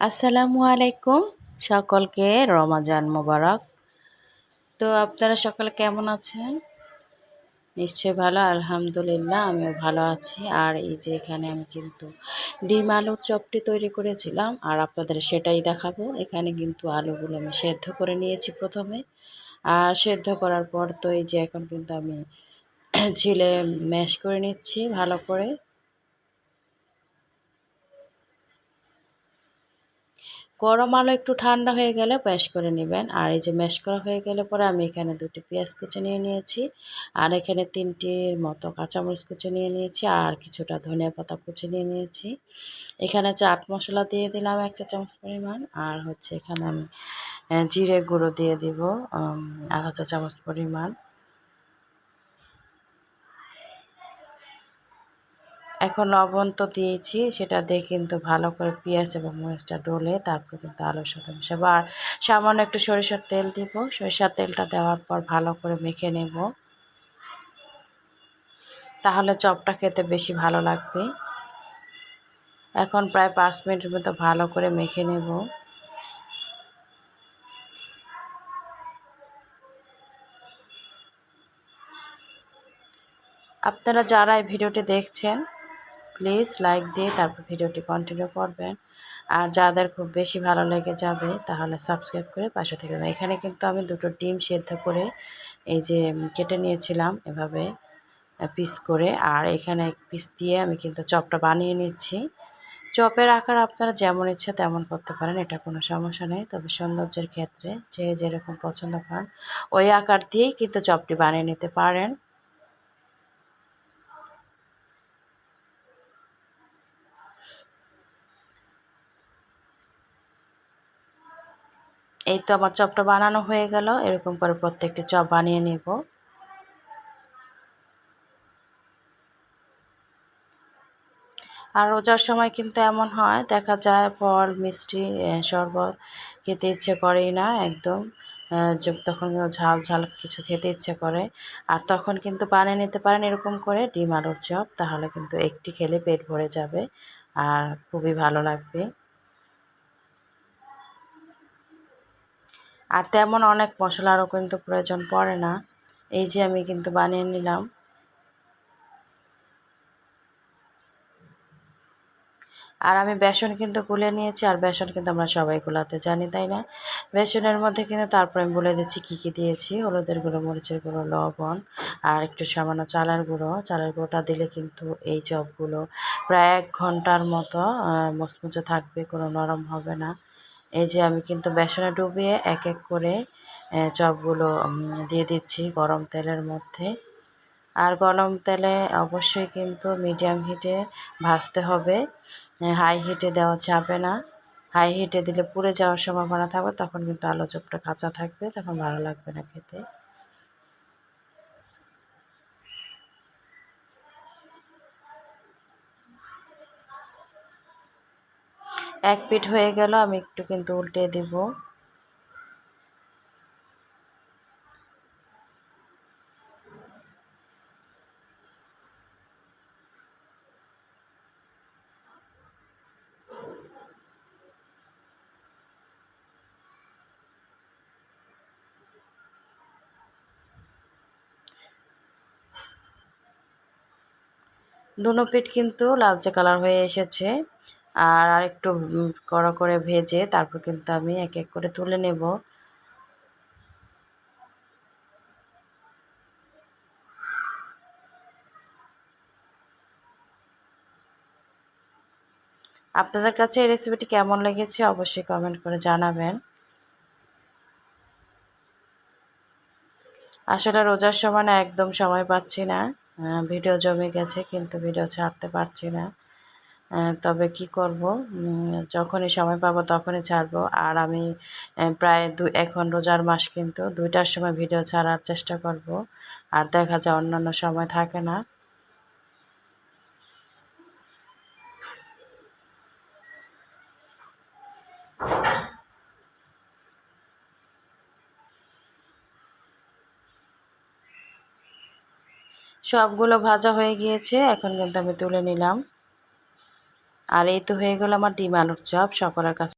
আসসালামু আলাইকুম সকলকে রমাজান মোবারক। তো আপনারা সকলে কেমন আছেন? নিশ্চয়ই ভালো, আলহামদুলিল্লাহ, আমিও ভালো আছি। আর এই যে এখানে আমি কিন্তু ডিম আলুর চপটি তৈরি করেছিলাম, আর আপনাদের সেটাই দেখাবো। এখানে কিন্তু আলুগুলো আমি সেদ্ধ করে নিয়েছি প্রথমে। আর সেদ্ধ করার পর তো এই যে এখন কিন্তু আমি ছিলে ম্যাশ করে নিচ্ছি ভালো করে। গরম আলো একটু ঠান্ডা হয়ে গেলে ম্যাশ করে নেবেন। আর এই যে ম্যাশ করা হয়ে গেলে পরে আমি এখানে দুটি পেঁয়াজ কুচি নিয়ে নিয়েছি। আর এখানে তিনটির মতো কাঁচামরিচ কুচি নিয়ে নিয়েছি। আর কিছুটা ধনিয়া পাতা কুচি নিয়ে নিয়েছি। এখানে চাট মশলা দিয়ে দিলাম এক চা চামচ পরিমাণ। আর হচ্ছে এখানে আমি জিরে গুঁড়ো দিয়ে দিব আধা চা চামচ পরিমাণ। এখন লবণ তো দিয়েছি, সেটা দিয়ে কিন্তু ভালো করে পেঁয়াজ এবং মরিচটা ডলে তারপর কিন্তু আলুর সাথে মিশাবো। আর সামান্য একটু সরিষার তেল দিব, সরিষার তেলটা দেওয়ার পর ভালো করে মেখে নেব। তাহলে চপটা খেতে বেশি ভালো লাগবে। এখন প্রায় পাঁচ মিনিটের মতো ভালো করে মেখে নেব। আপনারা যারা এই ভিডিওটি দেখছেন প্লিজ লাইক দিয়ে তারপর ভিডিওটি কন্টিনিউ করবেন। আর যাদের খুব বেশি ভালো লেগে যাবে, তাহলে সাবস্ক্রাইব করে পাশে থেকে এখানে কিন্তু আমি দুটো ডিম সেদ্ধ করে এই যে কেটে নিয়েছিলাম এভাবে পিস করে। আর এখানে এক পিস দিয়ে আমি কিন্তু চপটা বানিয়ে নিচ্ছি। চপের আকার আপনারা যেমন ইচ্ছে তেমন করতে পারেন, এটা কোনো সমস্যা নেই। তবে সৌন্দর্যের ক্ষেত্রে যে যেরকম পছন্দ করেন, ওই আকার দিয়েই কিন্তু চপটি বানিয়ে নিতে পারেন। এই তো আমার চপটা বানানো হয়ে গেল। এরকম করে প্রত্যেকটি চপ বানিয়ে নেব। আর রোজার সময় কিন্তু এমন হয়, দেখা যায় ফল, মিষ্টি শরবত খেতে ইচ্ছে করেই না একদম। তখন ঝাল ঝাল কিছু খেতে ইচ্ছে করে। আর তখন কিন্তু বানিয়ে নিতে পারেন এরকম করে ডিম আলুর চপ, তাহলে কিন্তু একটি খেলে পেট ভরে যাবে আর খুবই ভালো লাগবে। আর তেমন অনেক মশলারও কিন্তু প্রয়োজন পড়ে না। এই যে আমি কিন্তু বানিয়ে নিলাম। আর আমি বেসন কিন্তু গুলে নিয়েছি, আর বেসন কিন্তু আমরা সবাই গুলাতে জানি, তাই না? বেসনের মধ্যে কিন্তু তারপর আমি বলে দিচ্ছি কী কী দিয়েছি। হলুদের গুঁড়ো, মরিচের গুঁড়ো, লবণ, আর একটু সামান্য চালের গুঁড়ো। চালের গুঁড়োটা দিলে কিন্তু এই চপগুলো প্রায় এক ঘণ্টার মতো মচমচে থাকবে, কোনো নরম হবে না। এই যে আমি কিন্তু বেসনে ডুবিয়ে এক এক করে চপগুলো দিয়ে দিচ্ছি গরম তেলের মধ্যে। আর গরম তেলে অবশ্যই কিন্তু মিডিয়াম হিটে ভাজতে হবে। হাই হিটে দেওয়া যাবে না। হাই হিটে দিলে পুড়ে যাওয়ার সম্ভাবনা থাকবে, তখন কিন্তু আলু চপটা কাঁচা থাকবে, তখন ভালো লাগবে না খেতে। এক পিঠ হয়ে গেল, আমি একটু কিন্তু উল্টে দেব। দুনো পিঠ কিন্তু লালচে কালার হয়ে এসেছে। আর আরেকটু কড়া করে ভেজে তারপর কিন্তু আমি এক এক করে তুলে নেব। আপনাদের কাছে এই রেসিপিটি কেমন লেগেছে অবশ্যই কমেন্ট করে জানাবেন। আসলে রোজার সময় না একদম সময় পাচ্ছি না। ভিডিও জমে গেছে, কিন্তু ভিডিও ছাড়তে পারছি না। তবে কি করব? যখনই সময় পাবো তখনই ছাড়বো। আর আমি প্রায় দু, এখন রোজার মাস কিন্তু দুইটার সময় ভিডিও ছাড়ার চেষ্টা করব। আর দেখা যায় অন্যান্য সময় থাকে না। সবগুলো ভাজা হয়ে গিয়েছে, এখন কিন্তু আমি তুলে নিলাম। আর এই তো হয়ে গেল আমার ডিম আলুর চপ সকলের কাছে